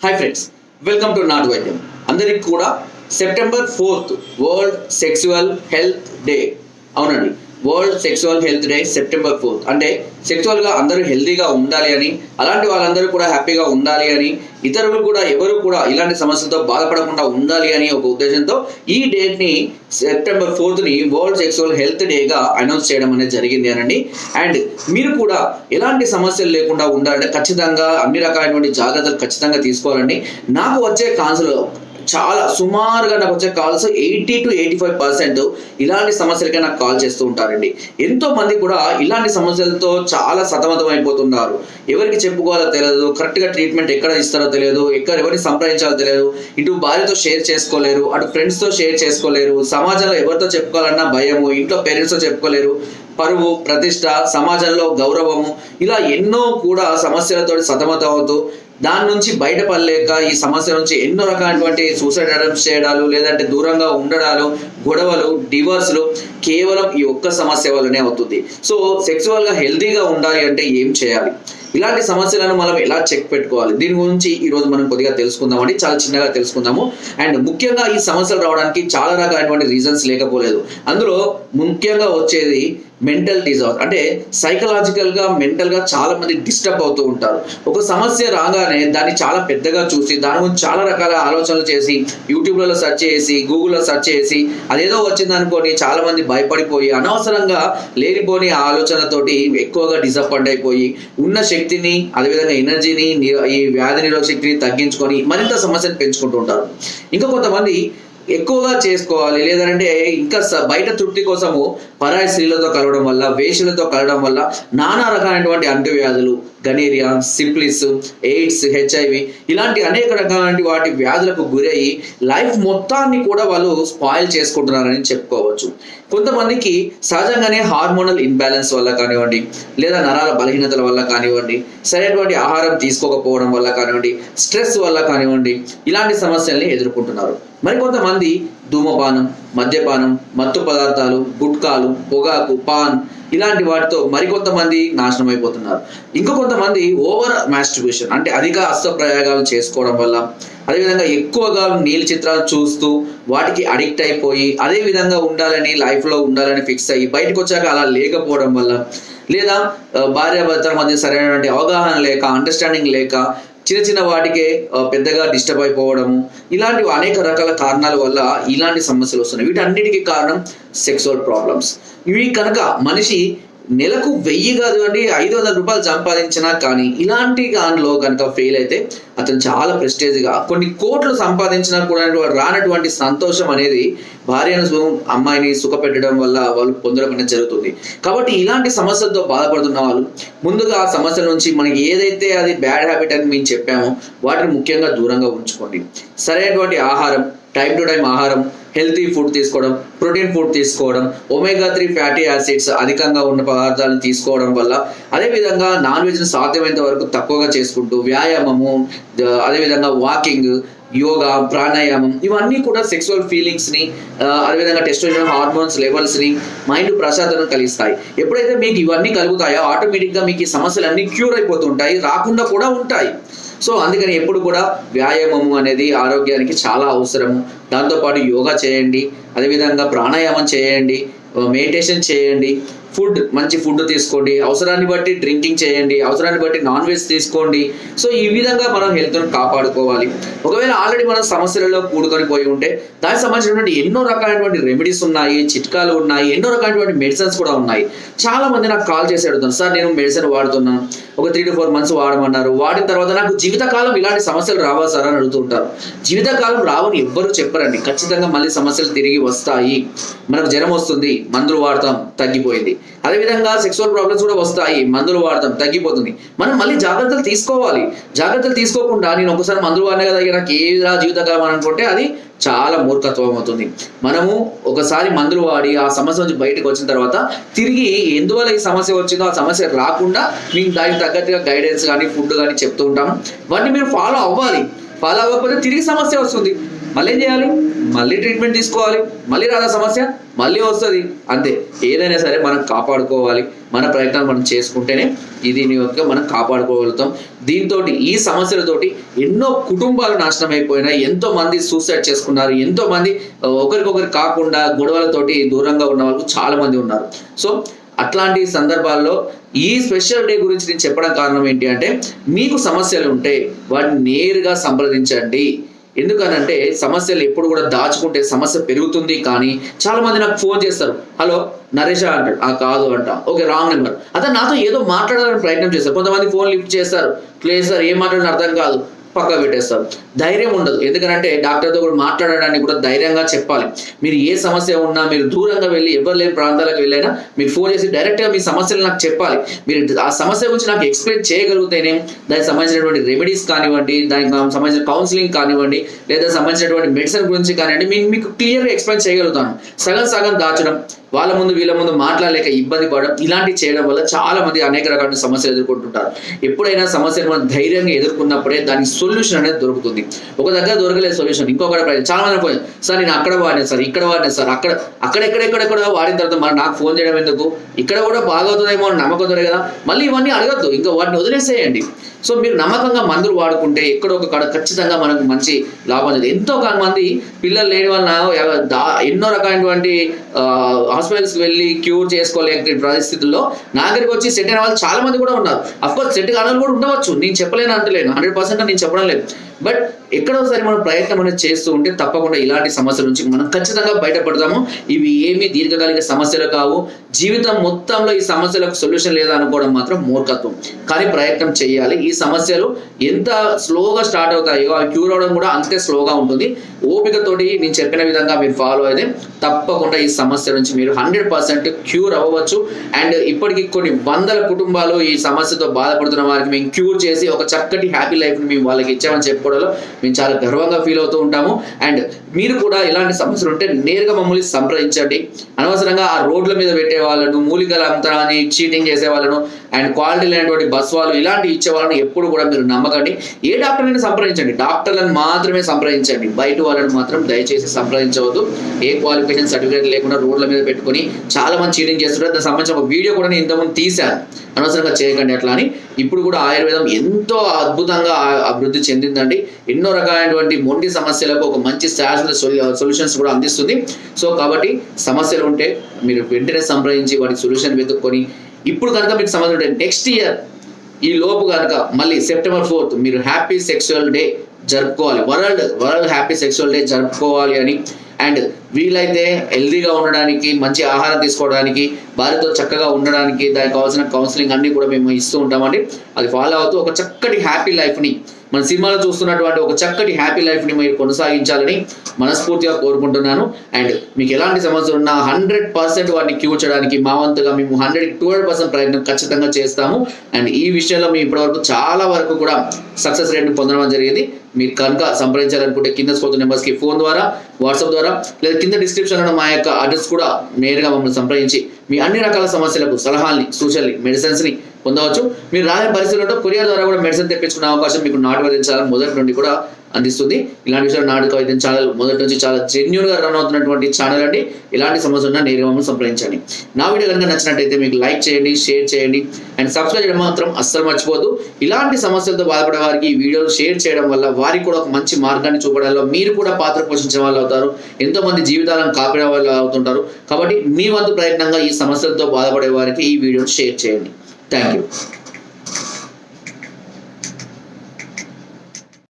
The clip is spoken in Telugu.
హాయ్ ఫ్రెండ్స్ వెల్కమ్ టు నాటు వైద్యం అందరికి కూడా September fourth world sexual health day అవునండి. World sexual health day September fourth అంటే సెక్సువల్గా అందరూ హెల్తీగా ఉండాలి అని అలాంటి వాళ్ళందరూ కూడా హ్యాపీగా ఉండాలి అని ఇతరులు కూడా ఎవరు కూడా ఇలాంటి సమస్యలతో బాధపడకుండా ఉండాలి అని ఒక ఉద్దేశంతో ఈ డేట్ని సెప్టెంబర్ ఫోర్త్ని వరల్డ్ సెక్సువల్ హెల్త్ డేగా అనౌన్స్ చేయడం అనేది జరిగింది అనండి. అండ్ మీరు కూడా ఎలాంటి సమస్యలు లేకుండా ఉండాలంటే ఖచ్చితంగా అన్ని రకాలైనటువంటి జాగ్రత్తలు ఖచ్చితంగా తీసుకోవాలండి. నాకు వచ్చే కాన్సులు చాలా సుమారుగా నాకు వచ్చే calls eighty two eighty five percent ఇలాంటి సమస్యలకే నాకు కాల్ చేస్తూ ఉంటారండి. ఎంతో మంది కూడా ఇలాంటి సమస్యలతో చాలా సతమతం అయిపోతున్నారు ఎవరికి చెప్పుకోవాలో తెలియదు కరెక్ట్గా ట్రీట్మెంట్ ఎక్కడ ఇస్తారో తెలియదు ఎక్కడ ఎవరిని సంప్రదించాలో తెలియదు ఇటు భార్యతో షేర్ చేసుకోలేరు అటు ఫ్రెండ్స్తో షేర్ చేసుకోలేరు సమాజంలో ఎవరితో చెప్పుకోవాలన్నా భయము ఇంట్లో పేరెంట్స్తో చెప్పుకోలేరు పరువు ప్రతిష్ట సమాజంలో గౌరవము ఇలా ఎన్నో కూడా సమస్యలతో సతమతం అవుతూ దాని నుంచి బయటపడలేక ఈ సమస్య నుంచి ఎన్నో రకాలైనటువంటి సూసైడ్ అటెంప్ట్స్ చేయడాలు లేదంటే దూరంగా ఉండడాలు గొడవలు డివోర్స్లు కేవలం ఈ ఒక్క సమస్య వల్లనే అవుతుంది. సో సెక్సువల్గా హెల్తీగా ఉండాలి అంటే ఏం చేయాలి? ఇలాంటి సమస్యలను మనం ఎలా చెక్ పెట్టుకోవాలి? దీని గురించి ఈ రోజు మనం కొద్దిగా తెలుసుకుందామండి చాలా చిన్నగా తెలుసుకుందాము. అండ్ ముఖ్యంగా ఈ సమస్యలు రావడానికి చాలా రకాలైనటువంటి రీజన్స్ లేకపోలేదు. అందులో ముఖ్యంగా వచ్చేది మెంటల్ డిజార్డర్ అంటే సైకలాజికల్గా మెంటల్గా చాలామంది చాలా మంది డిస్టర్బ్ అవుతూ ఉంటారు. ఒక సమస్య రాగానే దాన్ని చాలా పెద్దగా చూసి దాని గురించి చాలా రకాల ఆలోచనలు చేసి యూట్యూబ్లలో సెర్చ్ చేసి గూగుల్లో సెర్చ్ చేసి అదేదో వచ్చింది అనుకోని చాలా మంది భయపడిపోయి అనవసరంగా లేనిపోని ఆలోచనతోటి ఎక్కువగా డిసప్పాయింట్ అయిపోయి ఉన్న శక్తిని అదేవిధంగా ఎనర్జీని ఈ వ్యాధి నిరోధ శక్తిని తగ్గించుకొని మరింత సమస్యను పెంచుకుంటూ ఉంటారు. ఇంకా కొంతమంది ఎక్కువగా చేసుకోవాలి. లేదంటే ఇంకా బయట తృప్తి కోసము పరాయి స్త్రీలతో కలవడం వల్ల వేషలతో కలవడం వల్ల నానా రకాలైనటువంటి అంటువ్యాధులు గనేరియా సిప్లిస్ ఎయిడ్స్ హెచ్ఐవి ఇలాంటి అనేక రకాలైన వాటి వ్యాధులకు గురయ్యి లైఫ్ మొత్తాన్ని కూడా వాళ్ళు స్పాయిల్ చేసుకుంటున్నారని చెప్పుకోవచ్చు. కొంతమందికి సహజంగానే హార్మోనల్ ఇంబ్యాలెన్స్ వల్ల కానివ్వండి లేదా నరాల బలహీనతల వల్ల కానివ్వండి సరైనటువంటి ఆహారం తీసుకోకపోవడం వల్ల కానివ్వండి స్ట్రెస్ వల్ల కానివ్వండి ఇలాంటి సమస్యల్ని ఎదుర్కొంటున్నారు. మరికొంతమంది ధూమపానం మద్యపానం మత్తు పదార్థాలు గుట్కాలు పొగాకు పాన్ ఇలాంటి వాటితో మరికొంతమంది నాశనం అయిపోతున్నారు ఇంకా కొంతమంది ఓవర్ మాస్ట్రిబ్యూషన్ అంటే అధిక అస్త్రప్రయోగాలు చేసుకోవడం వల్ల అదేవిధంగా ఎక్కువగా నీళ్ళ చిత్రాలు చూస్తూ వాటికి అడిక్ట్ అయిపోయి అదే విధంగా ఉండాలని లైఫ్లో ఉండాలని ఫిక్స్ అయ్యి బయటకు వచ్చాక అలా లేకపోవడం వల్ల లేదా భార్యాభర్తల మధ్య సరైనటువంటి అవగాహన లేక అండర్స్టాండింగ్ లేక చిన్న చిన్న వాటికే పెద్దగా డిస్టర్బ్ అయిపోవడము ఇలాంటి అనేక రకాల కారణాల వల్ల ఇలాంటి సమస్యలు వస్తున్నాయి. వీటన్నిటికీ కారణం సెక్సువల్ ప్రాబ్లమ్స్ ఇవి కనుక మనిషి నెలకు వెయ్యి కాదు అండి ఐదు వందల రూపాయలు సంపాదించినా కానీ ఇలాంటి దానిలో కనుక ఫెయిల్ అయితే అతను చాలా ప్రెస్టేజ్గా కొన్ని కోట్లు సంపాదించినా కూడా రానటువంటి సంతోషం అనేది భార్యను అమ్మాయిని సుఖపెట్టడం వల్ల వాళ్ళు పొందడం అనేది జరుగుతుంది. కాబట్టి ఇలాంటి సమస్యలతో బాధపడుతున్న వాళ్ళు ముందుగా ఆ సమస్యల నుంచి మనకి ఏదైతే అది బ్యాడ్ హ్యాబిట్ అని మేము చెప్పామో వాటిని ముఖ్యంగా దూరంగా ఉంచుకోండి. సరైనటువంటి ఆహారం టైం టు టైం ఆహారం హెల్తీ ఫుడ్ తీసుకోవడం ప్రోటీన్ ఫుడ్ తీసుకోవడం ఒమేగా త్రీ ఫ్యాటీ యాసిడ్స్ అధికంగా ఉన్న పదార్థాలను తీసుకోవడం వల్ల అదేవిధంగా నాన్ వెజ్ని సాధ్యమైనంత వరకు తక్కువగా చేసుకుంటూ వ్యాయామము అదేవిధంగా వాకింగ్ యోగా ప్రాణాయామం ఇవన్నీ కూడా సెక్సువల్ ఫీలింగ్స్ని అదేవిధంగా టెస్టోజన్ హార్మోన్స్ లెవెల్స్ని మైండ్ ప్రశాంతను కలిగిస్తాయి. ఎప్పుడైతే మీకు ఇవన్నీ కలుగుతాయో ఆటోమేటిక్గా మీకు ఈ సమస్యలన్నీ క్యూర్ అయిపోతుంటాయి రాకుండా కూడా ఉంటాయి. సో అందుకని ఎప్పుడు కూడా వ్యాయామము అనేది ఆరోగ్యానికి చాలా అవసరము. దాంతోపాటు యోగా చేయండి అదేవిధంగా ప్రాణాయామం చేయండి మెడిటేషన్ చేయండి ఫుడ్ మంచి ఫుడ్ తీసుకోండి అవసరాన్ని బట్టి డ్రింకింగ్ చేయండి అవసరాన్ని బట్టి నాన్ వెజ్ తీసుకోండి. సో ఈ విధంగా మనం హెల్త్ను కాపాడుకోవాలి. ఒకవేళ ఆల్రెడీ మనం సమస్యలలో కూడుకొని పోయి ఉంటే దానికి సంబంధించినటువంటి ఎన్నో రకాలైనటువంటి రెమెడీస్ ఉన్నాయి చిట్కాలు ఉన్నాయి ఎన్నో రకాలైనటువంటి మెడిసిన్స్ కూడా ఉన్నాయి. చాలా మంది నాకు కాల్ చేసి అడుగుతాను సార్ నేను మెడిసిన్ వాడుతున్నాను ఒక త్రీ టు ఫోర్ మంత్స్ వాడమన్నారు వాడిన తర్వాత నాకు జీవితకాలం ఇలాంటి సమస్యలు రావా సార్? అని అడుగుతుంటారు. జీవితకాలం రావని ఎవ్వరూ చెప్పరండి. ఖచ్చితంగా మళ్ళీ సమస్యలు తిరిగి వస్తాయి. మనకు జ్వరం వస్తుంది మందులు వాడతాం తగ్గిపోయింది. అదేవిధంగా సెక్సువల్ ప్రాబ్లమ్స్ కూడా వస్తాయి. మందులు వాడతాం తగ్గిపోతుంది. మనం మళ్ళీ జాగ్రత్తలు తీసుకోవాలి. జాగ్రత్తలు తీసుకోకుండా నేను ఒకసారి మందులు వాడినా కదా ఇక నాకు ఏదా జీవితకాలం అని అనుకుంటే అది చాలా మూర్ఖత్వం అవుతుంది. మనము ఒకసారి మందులు వాడి ఆ సమస్య నుంచి బయటకు వచ్చిన తర్వాత తిరిగి ఎందువల్ల ఈ సమస్య వచ్చిందో ఆ సమస్య రాకుండా మీకు దానికి తగ్గట్టుగా గైడెన్స్ కానీ ఫుడ్ కానీ చెప్తూ ఉంటాము. వాటిని మీరు ఫాలో అవ్వాలి. ఫాలో అవ్వకపోతే తిరిగి సమస్య వస్తుంది. మళ్ళీ ఏం చేయాలి? మళ్ళీ ట్రీట్మెంట్ తీసుకోవాలి. మళ్ళీ రాదా సమస్య? మళ్ళీ వస్తుంది. అంతే. ఏదైనా సరే మనం కాపాడుకోవాలి. మన ప్రయత్నాలు మనం చేసుకుంటేనే ఇది దీని యొక్క మనం కాపాడుకోగలుగుతాం. దీంతో ఈ సమస్యలతోటి ఎన్నో కుటుంబాలు నాశనం అయిపోయినాయి. ఎంతో మంది సూసైడ్ చేసుకున్నారు. ఎంతో మంది ఒకరికొకరు కాకుండా గొడవలతోటి దూరంగా ఉన్న వాళ్ళు చాలా మంది ఉన్నారు. సో అట్లాంటి సందర్భాల్లో ఈ స్పెషల్ డే గురించి నేను చెప్పడం కారణం ఏంటి అంటే మీకు సమస్యలు ఉంటే వాటిని నేరుగా సంప్రదించండి. ఎందుకనంటే సమస్యలు ఎప్పుడు కూడా దాచుకుంటే సమస్య పెరుగుతుంది కానీ చాలా మంది నాకు ఫోన్ చేస్తారు. హలో నరేష అంటాడు. ఆ కాదు అంట. Okay wrong number. అతను నాతో ఏదో మాట్లాడాలని ప్రయత్నం చేస్తారు. కొంతమంది ఫోన్ లిఫ్ట్ చేస్తారు. లేదు సార్ ఏం మాట్లాడిన అర్థం కాదు. పక్క పెట్టేస్తారు. ధైర్యం ఉండదు. ఎందుకంటే డాక్టర్తో కూడా మాట్లాడడానికి కూడా ధైర్యంగా చెప్పాలి. మీరు ఏ సమస్య ఉన్నా మీరు దూరంగా వెళ్ళి ఎవరు లేని ప్రాంతాలకు వెళ్ళైనా మీరు ఫోన్ చేసి డైరెక్ట్గా మీ సమస్యలు నాకు చెప్పాలి. మీరు ఆ సమస్య గురించి నాకు ఎక్స్ప్లెయిన్ చేయగలిగితేనే దానికి సంబంధించినటువంటి రెమెడీస్ కానివ్వండి దానికి సంబంధించిన కౌన్సిలింగ్ కానివ్వండి లేదా సంబంధించినటువంటి మెడిసిన్ గురించి కానివ్వండి మీకు క్లియర్గా ఎక్స్ప్లెయిన్ చేయగలుగుతాను. సగం సగం దాచడం వాళ్ళ ముందు వీళ్ళ ముందు మాట్లాడలేక ఇబ్బంది పడడం ఇలాంటివి చేయడం వల్ల చాలా మంది అనేక రకాల సమస్యలు ఎదుర్కొంటుంటారు. ఎప్పుడైనా సమస్యను మనం ధైర్యంగా ఎదుర్కొన్నప్పుడే దానికి సొల్యూషన్ అనేది దొరుకుతుంది. ఒక దగ్గర దొరకలేదు సొల్యూషన్ ఇంకొకటి ప్రయత్నం. చాలా మంది సార్ నేను అక్కడ వాడినా సార్ ఇక్కడ వాడినా సార్ అక్కడ అక్కడెక్కడెక్కడెక్కడ వాడిన తర్వాత మరి నాకు ఫోన్ చేయడం ఎందుకు? ఇక్కడ కూడా బాగవుతుందేమో అని నమ్మకం దొరకదా కదా? మళ్ళీ ఇవన్నీ అడగద్దు ఇంకా వాటిని వదిలేసేయండి. సో మీరు నమ్మకంగా మందులు వాడుకుంటే ఎక్కడో ఒక కాడ ఖచ్చితంగా మనకు మంచి లాభం ఉంది ఎంతో మంది పిల్లలు లేని వలన ఎన్నో రకమైనటువంటి హాస్పిటల్స్కి వెళ్ళి క్యూర్ చేసుకోలేని పరిస్థితుల్లో నా దగ్గరికి వచ్చి సెట్ అయిన వాళ్ళు చాలా మంది కూడా ఉన్నారు. అఫ్కోర్స్ సెట్ కాని కూడా ఉండవచ్చు. నేను చెప్పలేను అంటలేను. హండ్రెడ్ పర్సెంట్ నేను చెప్పడం లేదు. బట్ ఎక్కడోసారి మనం ప్రయత్నం అనేది చేస్తూ ఉంటే తప్పకుండా ఇలాంటి సమస్యల నుంచి మనం ఖచ్చితంగా బయటపడతాము ఇవి ఏమీ దీర్ఘకాలిక సమస్యలు కావు. జీవితం మొత్తంలో ఈ సమస్యలకు సొల్యూషన్ లేదా అనుకోవడం మాత్రం మూర్ఖత్వం. కానీ ప్రయత్నం చేయాలి. ఈ సమస్యలు ఎంత స్లోగా స్టార్ట్ అవుతాయో అవి క్యూర్ అవడం కూడా అంతే స్లోగా ఉంటుంది. ఓపికతోటి నేను చెప్పిన విధంగా మీరు ఫాలో అయితే తప్పకుండా ఈ సమస్య నుంచి మీరు హండ్రెడ్ పర్సెంట్ క్యూర్ అవ్వచ్చు. అండ్ ఇప్పటికి కొన్ని వందల కుటుంబాలు ఈ సమస్యతో బాధపడుతున్న వారికి మేము క్యూర్ చేసి ఒక చక్కటి హ్యాపీ లైఫ్ని మేము వాళ్ళకి ఇచ్చామని చెప్పుకోవడంలో మేము చాలా గర్వంగా ఫీల్ అవుతూ ఉంటాము. అండ్ మీరు కూడా ఇలాంటి సమస్యలు ఉంటే నేరుగా మమ్మల్ని సంప్రదించండి. అనవసరంగా ఆ రోడ్ల మీద పెట్టే వాళ్ళను మూలికలు అమ్ముతారని చీటింగ్ చేసే వాళ్ళను అండ్ క్వాలిటీ లేనటువంటి బస్ వాళ్ళు ఇలాంటివి ఇచ్చే వాళ్ళని ఎప్పుడు కూడా మీరు నమ్మకండి. ఏ డాక్టర్ని సంప్రదించండి. డాక్టర్లను మాత్రమే సంప్రదించండి. బయట వాళ్ళని మాత్రం దయచేసి సంప్రదించవద్దు. ఏ క్వాలిఫికేషన్ సర్టిఫికేట్ లేకుండా రోడ్ల మీద పెట్టుకొని చాలా మంది చీటింగ్ చేస్తుంటారు దానికి సంబంధించిన ఒక వీడియో కూడా నేను ఇంతకుముందు తీశాను. అనవసరంగా చేయకండి అట్లా అని. ఇప్పుడు కూడా ఆయుర్వేదం ఎంతో అద్భుతంగా అభివృద్ధి చెందిందండి. ఎన్నో రకాలైనటువంటి మొండి సమస్యలకు ఒక మంచి శాశ్వత సొల్యూషన్స్ కూడా అందిస్తుంది. సో కాబట్టి సమస్యలు ఉంటే మీరు వెంటనే సంప్రదించి వాటి సొల్యూషన్ వెతుక్కొని ఇప్పుడు కనుక మీకు సంబంధం ఉంటే నెక్స్ట్ ఇయర్ ఈ లోపు కనుక మళ్ళీ సెప్టెంబర్ ఫోర్త్ మీరు హ్యాపీ సెక్సువల్ డే జరుపుకోవాలి. World world happy sexual day జరుపుకోవాలి అని. అండ్ వీలైతే హెల్దీగా ఉండడానికి మంచి ఆహారం తీసుకోవడానికి భార్యతో చక్కగా ఉండడానికి దానికి కావాల్సిన కౌన్సిలింగ్ అన్ని కూడా మేము ఇస్తూ ఉంటామండి. అది ఫాలో అవుతూ ఒక చక్కటి హ్యాపీ లైఫ్ని మన సినిమాలో చూస్తున్నటువంటి ఒక చక్కటి హ్యాపీ లైఫ్ని మీరు కొనసాగించాలని మనస్ఫూర్తిగా కోరుకుంటున్నాను. అండ్ మీకు ఎలాంటి సమస్యలు ఉన్నా హండ్రెడ్ పర్సెంట్ వాటిని క్యూర్చడానికి మా వంతుగా మేము హండ్రెడ్ టూ పర్సెంట్ ప్రయత్నం ఖచ్చితంగా చేస్తాము. అండ్ ఈ విషయంలో మేము ఇప్పటివరకు చాలా వరకు కూడా సక్సెస్ రేట్ని పొందడం జరిగింది. మీరు కనుక సంప్రదించాలనుకుంటే కింద స్కోర్ నెంబర్స్కి ఫోన్ ద్వారా వాట్సాప్ ద్వారా లేదా కింద డిస్క్రిప్షన్లో మా యొక్క అడ్రస్ కూడా నేరుగా మమ్మల్ని సంప్రదించి మీ అన్ని రకాల సమస్యలకు సలహాల్ని సూచనలు మెడిసిన్స్ని పొందవచ్చు. మీరు రాని పరిస్థితుల్లో కొరియర్ ద్వారా కూడా మెడిసిన్ తెప్పించుకునే అవకాశం మీకు నాటు వైద్యం మొదటి నుండి కూడా అందిస్తుంది. ఇలాంటి విషయాలు నాటుక వైద్యం ఛానల్ మొదటి నుంచి చాలా జెన్యున్గా రన్ అవుతున్నటువంటి ఛానల్ అండి. ఇలాంటి సమస్య ఉన్నా నేరుగా సంప్రదించండి. నా వీడియో కనుక నచ్చినట్టయితే మీకు లైక్ చేయండి షేర్ చేయండి అండ్ సబ్స్క్రైబ్ చేయడం మాత్రం అస్సలు మర్చిపోదు ఇలాంటి సమస్యలతో బాధపడే వారికి ఈ వీడియోలు షేర్ చేయడం వల్ల వారికి కూడా ఒక మంచి మార్గాన్ని చూపడంలో మీరు కూడా పాత్ర పోషించే వాళ్ళు అవుతారు. ఎంతో మంది జీవితాలను కాపాడే వాళ్ళు అవుతుంటారు. కాబట్టి మీ వంతు ప్రయత్నంగా ఈ సమస్యలతో బాధపడే వారికి ఈ వీడియోను షేర్ చేయండి. Thank you.